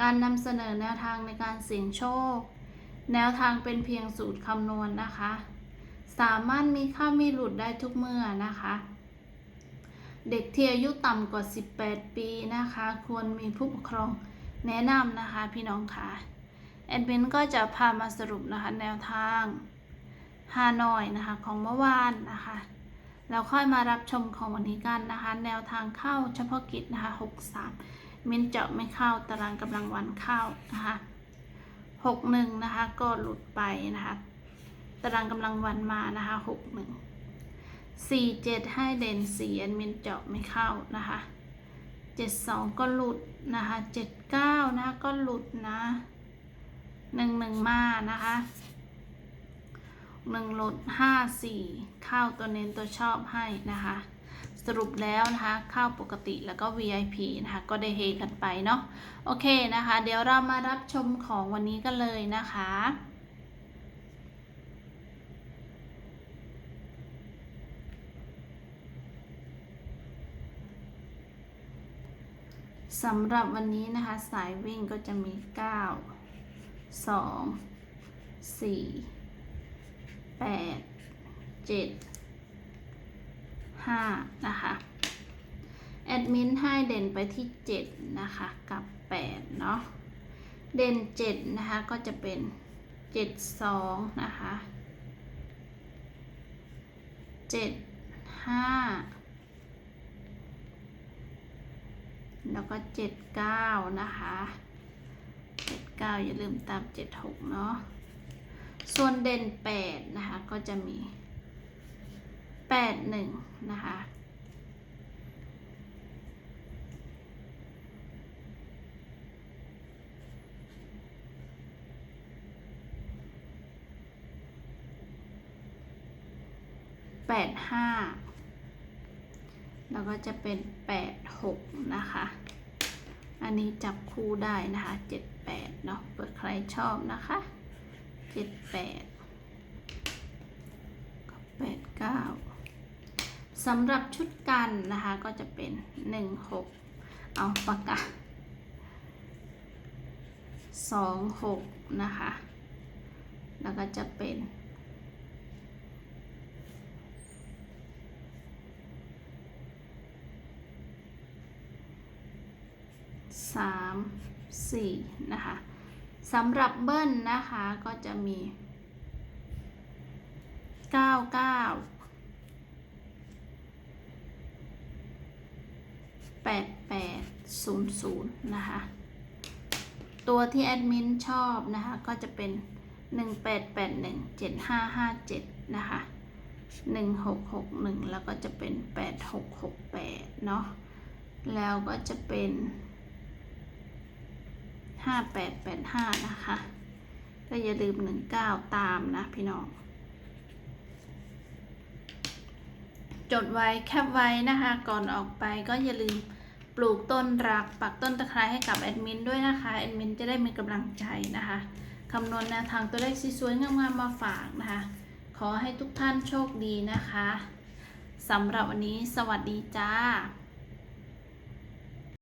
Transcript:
การนำเสนอแนวทางในการเสี่ยงโชค แนวทางเป็นเพียงสูตรคำนวณนะคะ สามารถมีค่ามีหลุดได้ทุกเมื่อนะคะ เด็กที่อายุต่ำกว่า 18 ปีนะคะ ควรมีผู้ปกครองแนะนำนะคะพี่น้องค่ะแอดมินก็จะพามาสรุปนะคะแนวทางฮานอยนะคะของเมื่อวานนะคะแล้วค่อยมารับชมของวันนี้กันนะคะ แนวทางเข้าเฉพาะกิจนะคะ 63 มินเจาะไม่เข้าตารางกำลังวันเข้านะคะหกหนึ่งนะคะก็หลุดไปนะคะตารางกำลังวันมานะคะหกหนึ่งสี่เจ็ดให้เด่นสี่อันมินเจาะไม่เข้านะคะเจ็ดสองก็หลุดนะคะเจ็ดเก้านะคะก็หลุดนะหนึ่งหนึ่งมานะคะหนึ่งหลุดห้าสี่เข้าตัวเน้นตัวชอบให้นะคะ สรุปแล้วนะคะข้าวปกติแล้วก็ VIP นะคะก็ได้เฮกันไปเนาะโอเคนะคะ เดี๋ยวเรามารับชมของวันนี้กันเลยนะคะสำหรับวันนี้นะคะ สายวิ่งก็จะมี 9 2 4 8 7 5 นะคะแอดมินให้เด่นไปที่ 7 นะคะ กับ 8 เนาะเด่น 7 นะคะ ก็จะเป็น 7 2 นะคะ 7 5 แล้วก็ 7 9 นะคะ 7 9 อย่าลืมตาม 7 6 เนาะส่วนเด่น 8 นะคะ ก็จะมี 8 1นะคะแปดห้าแล้วก็จะเป็นแปดหกนะคะ อันนี้จับคู่ได้นะคะเจ็ดแปดเนาะเปิดใครชอบนะคะเจ็ดแปดแปดเก้า สำหรับชุดกันนะคะก็จะเป็นหนึ่งหกเอาปากกาสองหกนะคะ แล้วก็จะเป็น สามสี่นะคะสำหรับเบิ้ลนะคะก็จะมีเก้าเก้า แปดแปดศูนย์ศูนย์นะคะ ตัวที่แอดมินชอบนะคะ ก็จะเป็นหนึ่งแปดแปดหนึ่งเจ็ดห้าห้าเจ็ดนะคะหนึ่งหกหกหนึ่งแล้วก็จะเป็นแปดหกหกแปดเนาะ แล้วก็จะเป็นห้าแปดแปดห้านะคะ ก็อย่าลืมหนึ่งเก้าตามนะพี่น้อง จดไว้แคปไว้นะคะ ก่อนออกไปก็อย่าลืมปลูกต้นรักปักต้นตะไคร้ให้กับแอดมินด้วยนะคะแอดมินจะได้มีกำลังใจนะคะคำนวณแนวทางตัวเลขสวยๆงามๆมาฝากนะคะ ขอให้ทุกท่านโชคดีนะคะสำหรับวันนี้สวัสดีจ้า